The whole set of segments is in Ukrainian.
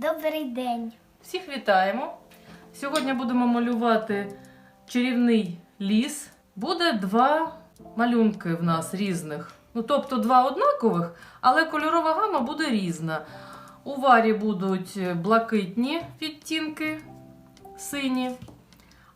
Добрий день. Всіх вітаємо! Сьогодні будемо малювати чарівний ліс. Буде два малюнки в нас різних. Ну, тобто два однакових, але кольорова гама буде різна. У варі будуть блакитні відтінки, сині.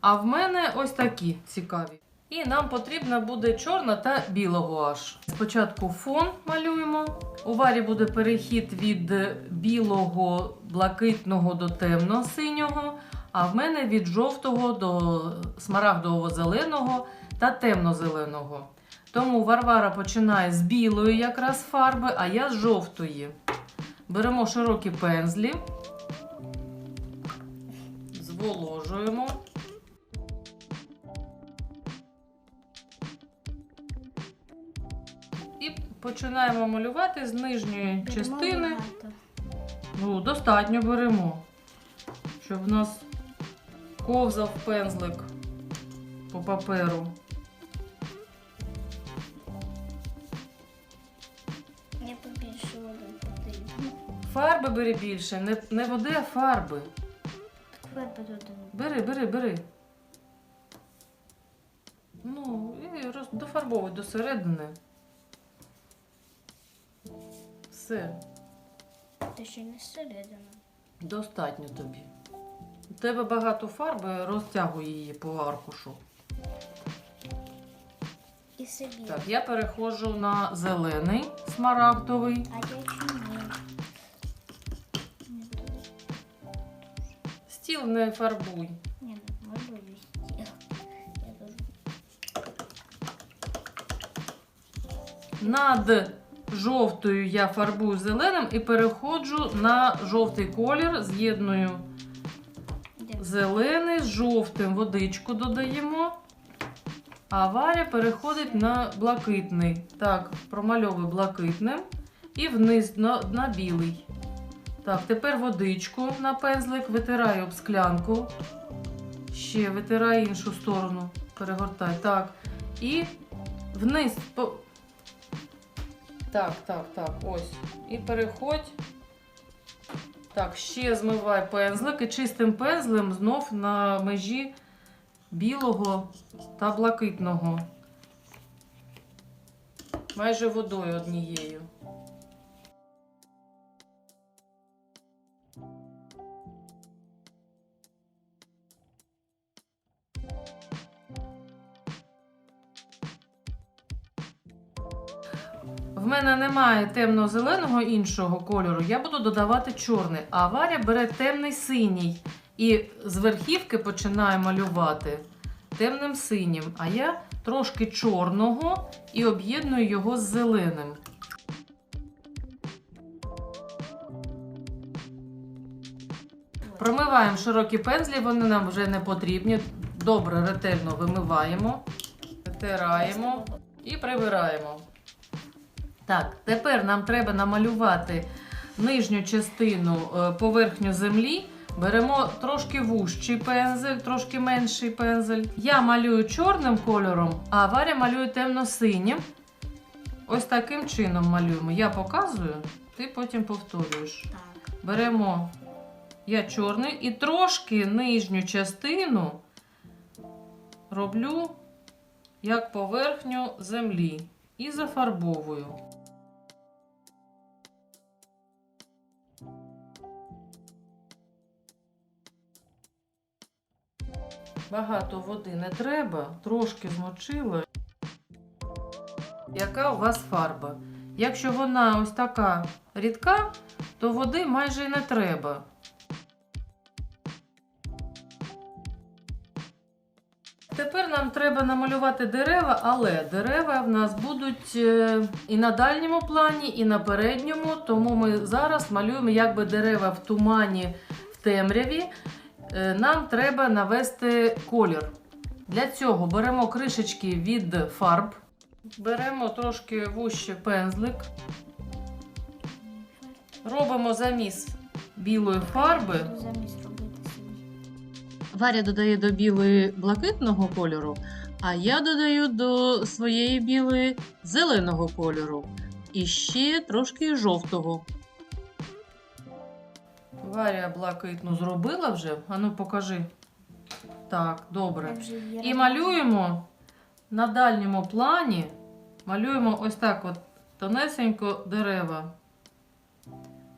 А в мене ось такі цікаві. І нам потрібна буде чорна та біла гуаш. Спочатку фон малюємо. У варі буде перехід від білого, блакитного до темно-синього, а в мене від жовтого до смарагдово-зеленого та темно-зеленого. Тому Варвара починає з білої якраз фарби, а я з жовтої. Беремо широкі пензлі, зволожуємо. І починаємо малювати з нижньої частини. Багато. Ну, достатньо беремо, щоб в нас ковзав пензлик по паперу. Я побільше води потрібно. Фарби бери більше, не, не води, а фарби. Тепер буду Бери, бери, бери. Ну, і роз, дофарбовуй до середини. Все, Ти ще не зсередину. достатньо тобі. У тебе багато фарби, розтягуй її по аркушу. І собі. Так, я переходжу на зелений смарагдовий. А я чому? Стіл не фарбуй. Ні, не можу вести. Я тут Над жовтою я фарбую зеленим і переходжу на жовтий колір, з'єдную зелений з жовтим, водичку додаємо. А Варя переходить на блакитний. Так, промальовую блакитним і вниз на, на білий. Так, тепер водичку на пензлик, витираю об склянку. Ще витираю іншу сторону. Перегортай. Так. І вниз. Так, так, так, ось. І переходь. Так, ще змивай пензлик і чистим пензлем знов на межі білого та блакитного. Майже водою однією. Мене немає темно-зеленого іншого кольору, я буду додавати чорний. А Варя бере темний синій і з верхівки починає малювати темним синім. А я трошки чорного і об'єдную його з зеленим. Промиваємо широкі пензлі, вони нам вже не потрібні. Добре, ретельно вимиваємо, витираємо і прибираємо. Так, тепер нам треба намалювати нижню частину е, поверхню землі. Беремо трошки вужчий пензель, трошки менший пензель. Я малюю чорним кольором, а Варя малює темно-синім. Ось таким чином малюємо. Я показую, ти потім повторюєш. Так. Беремо я чорний і трошки нижню частину роблю як поверхню землі і зафарбовую. Багато води не треба, трошки змочила. Яка у вас фарба? Якщо вона ось така рідка, то води майже не треба. Тепер нам треба намалювати дерева, але дерева в нас будуть е, і на дальньому плані, і на передньому, тому ми зараз малюємо якби дерева в тумані в темряві. Е, Нам треба навести колір. Для цього беремо кришечки від фарб, беремо трошки вужче пензлик, робимо заміс білої фарби. Варя додає до білої блакитного кольору, а я додаю до своєї білої зеленого кольору. І ще трошки жовтого. Варя блакитну зробила вже. Ану, покажи. Так, добре. І малюємо на дальньому плані, малюємо ось так от тонесенько дерева.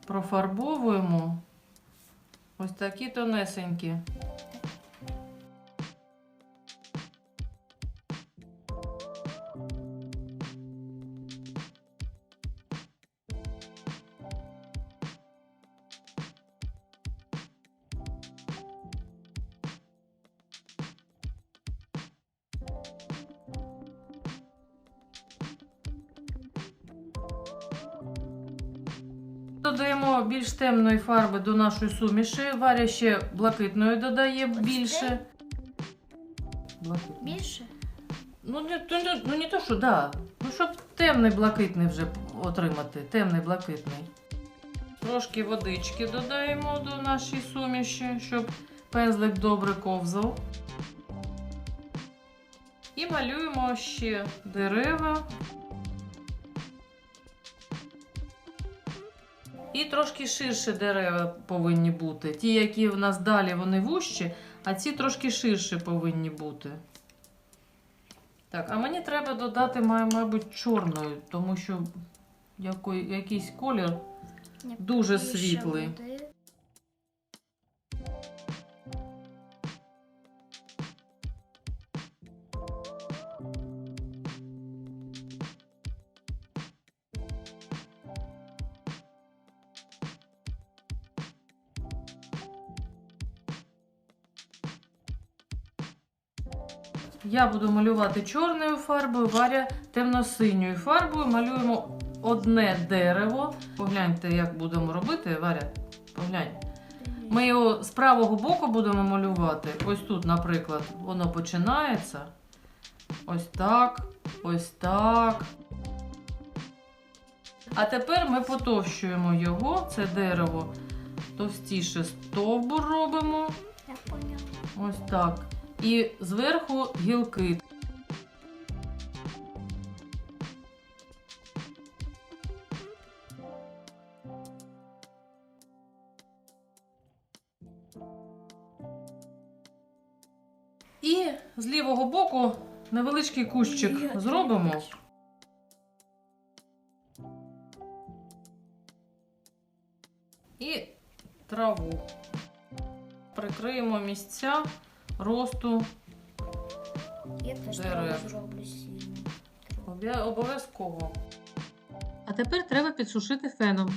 Профарбовуємо ось такі тонесенькі. Додаємо більш темної фарби до нашої суміші. Варя ще блакитної додає більше. Блакитної. Більше? Ну, не, то, не, ну не то, що да. Ну, щоб темний блакитний вже отримати. Темний блакитний. Трошки водички додаємо до нашої суміші, щоб пензлик добре ковзав. І малюємо ще дерева. І трошки ширше дерева повинні бути. Ті, які в нас далі, вони вужчі, а ці трошки ширше повинні бути. Так, а мені треба додати, має, мабуть, чорної, тому що який, якийсь колір дуже світлий. Я буду малювати чорною фарбою, Варя темно-синьою фарбою. Малюємо одне дерево. Погляньте, як будемо робити, Варя. Поглянь. Ми його з правого боку будемо малювати. Ось тут, наприклад, воно починається. Ось так, ось так. А тепер ми потовщуємо його, це дерево. Товстіше стовбур робимо. Ось так. І зверху гілки. І з лівого боку невеличкий кущик зробимо. І траву. Прикриємо місця росту Я теж Дерев. зроблю. Обя- Обов'язково. А тепер треба підсушити феном.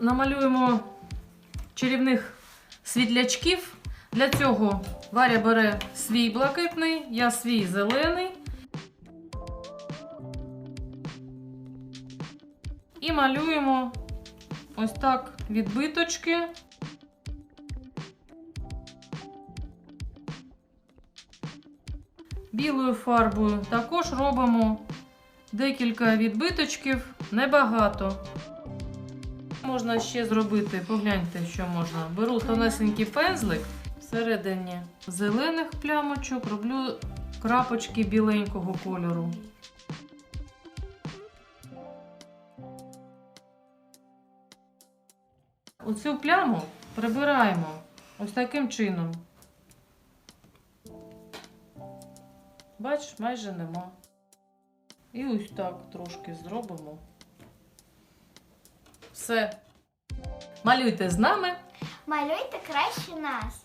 Намалюємо чарівних світлячків. Для цього Варя бере свій блакитний, я свій зелений. І малюємо ось так відбиточки. Білою фарбою також робимо декілька відбиточків, небагато. Можна ще зробити, погляньте, що можна. Беру тонесенький пензлик всередині зелених плямочок, роблю крапочки біленького кольору. Оцю пляму прибираємо ось таким чином. Бачиш, майже нема. І ось так трошки зробимо. Все. Малюйте з нами. Малюйте краще нас.